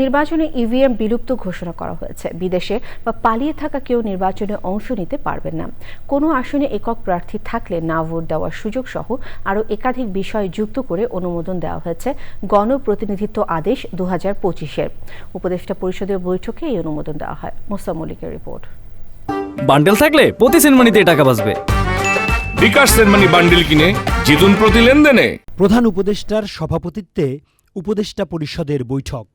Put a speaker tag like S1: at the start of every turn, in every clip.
S1: নির্বাচনে ইভিএম বিলুপ্ত ঘোষণা করা হয়েছে। বিদেশে বা পালিয়ে থাকা কেউ নির্বাচনে অংশ নিতে পারবেন না। কোনো আসনে একক প্রার্থী থাকলে না ভোট দেওয়ার সুযোগ সহ আরও একাধিক বিষয় যুক্ত করে অনুমোদন দেওয়া হয়েছে গণপ্রতিনিধিত্ব আদেশ দু হাজার পঁচিশের। উপদেষ্টা পরিষদের বৈঠকে এই অনুমোদন দেওয়া হয়। মোসা মল্লিকের রিপোর্ট।
S2: বান্ডেল থাকলে প্রতি সেনমানিতে টাকা বাঁচবে।
S3: বিকাশ সেনমানি বান্ডিল কিনে জিতুন প্রতি লেনদেনে।
S4: প্রধান উপদেষ্টার সভাপতিত্বে উপদেষ্টা পরিষদের বৈঠক।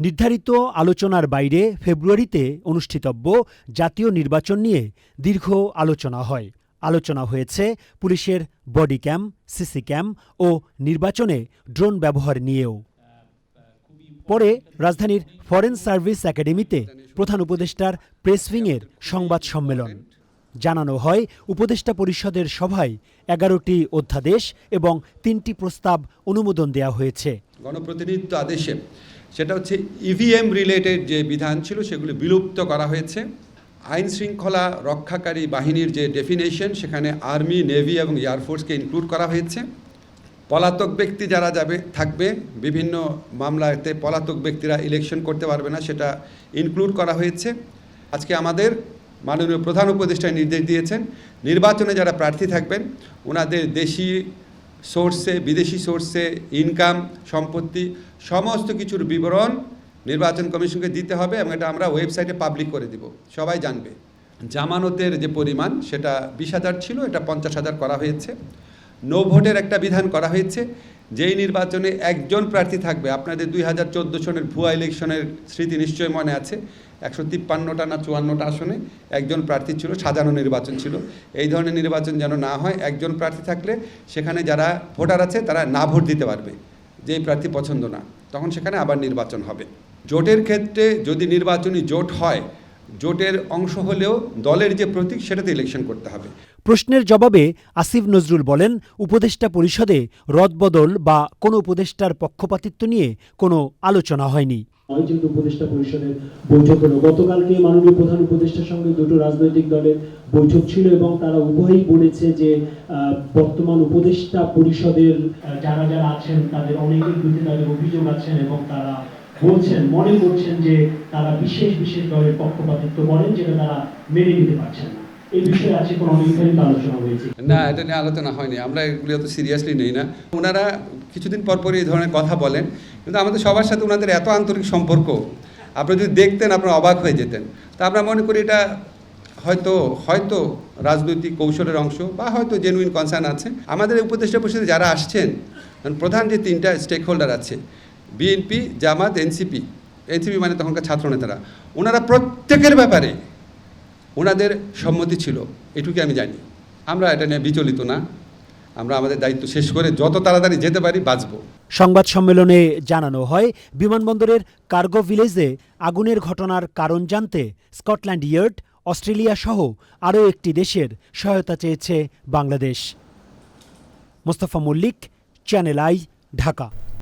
S4: নির্ধারিত আলোচনার বাইরে ফেব্রুয়ারিতে অনুষ্ঠিতব্য জাতীয় নির্বাচন নিয়ে দীর্ঘ আলোচনা হয়। আলোচনা হয়েছে পুলিশের বডি ক্যাম সিসি ক্যাম ও নির্বাচনে ড্রোন ব্যবহার নিয়েও। পরে রাজধানীর ফরেন সার্ভিস একাডেমিতে প্রধান উপদেষ্টার প্রেস উইংয়ের সংবাদ সম্মেলন। জানানো হয়, উপদেষ্টা পরিষদের সভায় এগারোটি অধ্যাদেশ এবং তিনটি প্রস্তাব অনুমোদন দেওয়া হয়েছে।
S5: গণপ্রতিনিধিত্ব আদেশে সেটা হচ্ছে ইভিএম রিলেটেড যে বিধান ছিল, সেগুলি বিলুপ্ত করা হয়েছে। আইন শৃঙ্খলা রক্ষাকারী বাহিনীর যে ডেফিনেশন সেখানে আর্মি নেভি এবং এয়ারফোর্সকে ইনক্লুড করা হয়েছে। পলাতক ব্যক্তি যারা যাবে, থাকবে, বিভিন্ন মামলাতে পলাতক ব্যক্তিরা ইলেকশন করতে পারবে না, সেটা ইনক্লুড করা হয়েছে। আজকে আমাদের মাননীয় প্রধান উপদেষ্টা নির্দেশ দিয়েছেন, নির্বাচনে যারা প্রার্থী থাকবেন, ওনাদের দেশি সোর্সে বিদেশি সোর্সে ইনকাম সম্পত্তি, সমস্ত কিছুর বিবরণ নির্বাচন কমিশনকে দিতে হবে এবং এটা আমরা ওয়েবসাইটে পাবলিক করে দিব। সবাই জানবে। জামানতের যে পরিমাণ, সেটা বিশ হাজার ছিল, এটা পঞ্চাশ হাজার করা হয়েছে। নো ভোটের একটা বিধান করা হয়েছে। যেই নির্বাচনে একজন প্রার্থী থাকবে, আপনাদের দুই হাজার চোদ্দ সনের ভুয়া ইলেকশনের স্মৃতি নিশ্চয় মনে আছে। একশো তিপ্পান্নটা না চুয়ান্নটা আসনে একজন প্রার্থী ছিল, সাজানো নির্বাচন ছিল। এই ধরনের নির্বাচন যেন না হয়, একজন প্রার্থী থাকলে সেখানে যারা ভোটার আছে, তারা না ভোট দিতে পারবে। যেই প্রার্থী পছন্দ না, তখন সেখানে আবার নির্বাচন হবে। জোটের ক্ষেত্রে যদি নির্বাচনী জোট হয় জোটের অংশ হলেও দলের যে প্রতীক সেটাতে ইলেকশন করতে হবে।
S4: প্রশ্নের জবাবে আসিফ নজরুল বলেন উপদেষ্টা পরিষদে রদবদল বা কোনো উপদেষ্টার পক্ষপাতিত্ব নিয়ে কোনো আলোচনা হয়নি।
S6: হয় যেহেতু উপদেষ্টা পরিষদের বৈঠক হলো গতকালকে মাননীয় প্রধান উপদেষ্টার সঙ্গে দুটো রাজনৈতিক দলের বৈঠক ছিল এবং তারা উভয়ই বলেছে যে বর্তমান উপদেষ্টা পরিষদের যারা যারা আছেন তাদের অনেকের বিরুদ্ধে তাদের অভিযোগ আছেন এবং তারা বলছেন, মনে করছেন যে তারা বিশেষ বিশেষ দলের পক্ষপাতিত্ব করেন, যেটা তারা মেনে নিতে পারছেন না। এই
S5: না, এটা নিয়ে আলোচনা হয়নি। আমরা এগুলি অত সিরিয়াসলি নেই না। ওনারা কিছুদিন পর পরই এই ধরনের কথা বলেন, কিন্তু আমাদের সবার সাথে ওনাদের এত আন্তরিক সম্পর্ক, আপনি যদি দেখতেন, আপনারা অবাক হয়ে যেতেন। তা আমরা মনে করি এটা হয়তো হয়তো রাজনৈতিক কৌশলের অংশ বা হয়তো জেনুইন কনসার্ন আছে। আমাদের উপদেষ্টা পরিষদে যারা আসছেন, প্রধান যে তিনটা স্টেক হোল্ডার আছে বিএনপি জামাত এনসিপি এনসিপি মানে তখনকার ছাত্রনেতারা ওনারা প্রত্যেকের ব্যাপারে ওনাদের সম্মতি ছিল এটুকু আমি জানি। আমরা এটা নিয়ে বিচলিত না। আমরা আমাদের দায়িত্ব শেষ করে যত তাড়াতাড়ি যেতে পারি বাঁচবো।
S4: সংবাদ সম্মেলনে জানানো হয়, বিমানবন্দরের কার্গো ভিলেজে আগুনের ঘটনার কারণ জানতে স্কটল্যান্ড ইয়ার্ড অস্ট্রেলিয়া সহ আরও একটি দেশের সহায়তা চেয়েছে Bangladesh. Mostafa Mallik, channel I, Dhaka.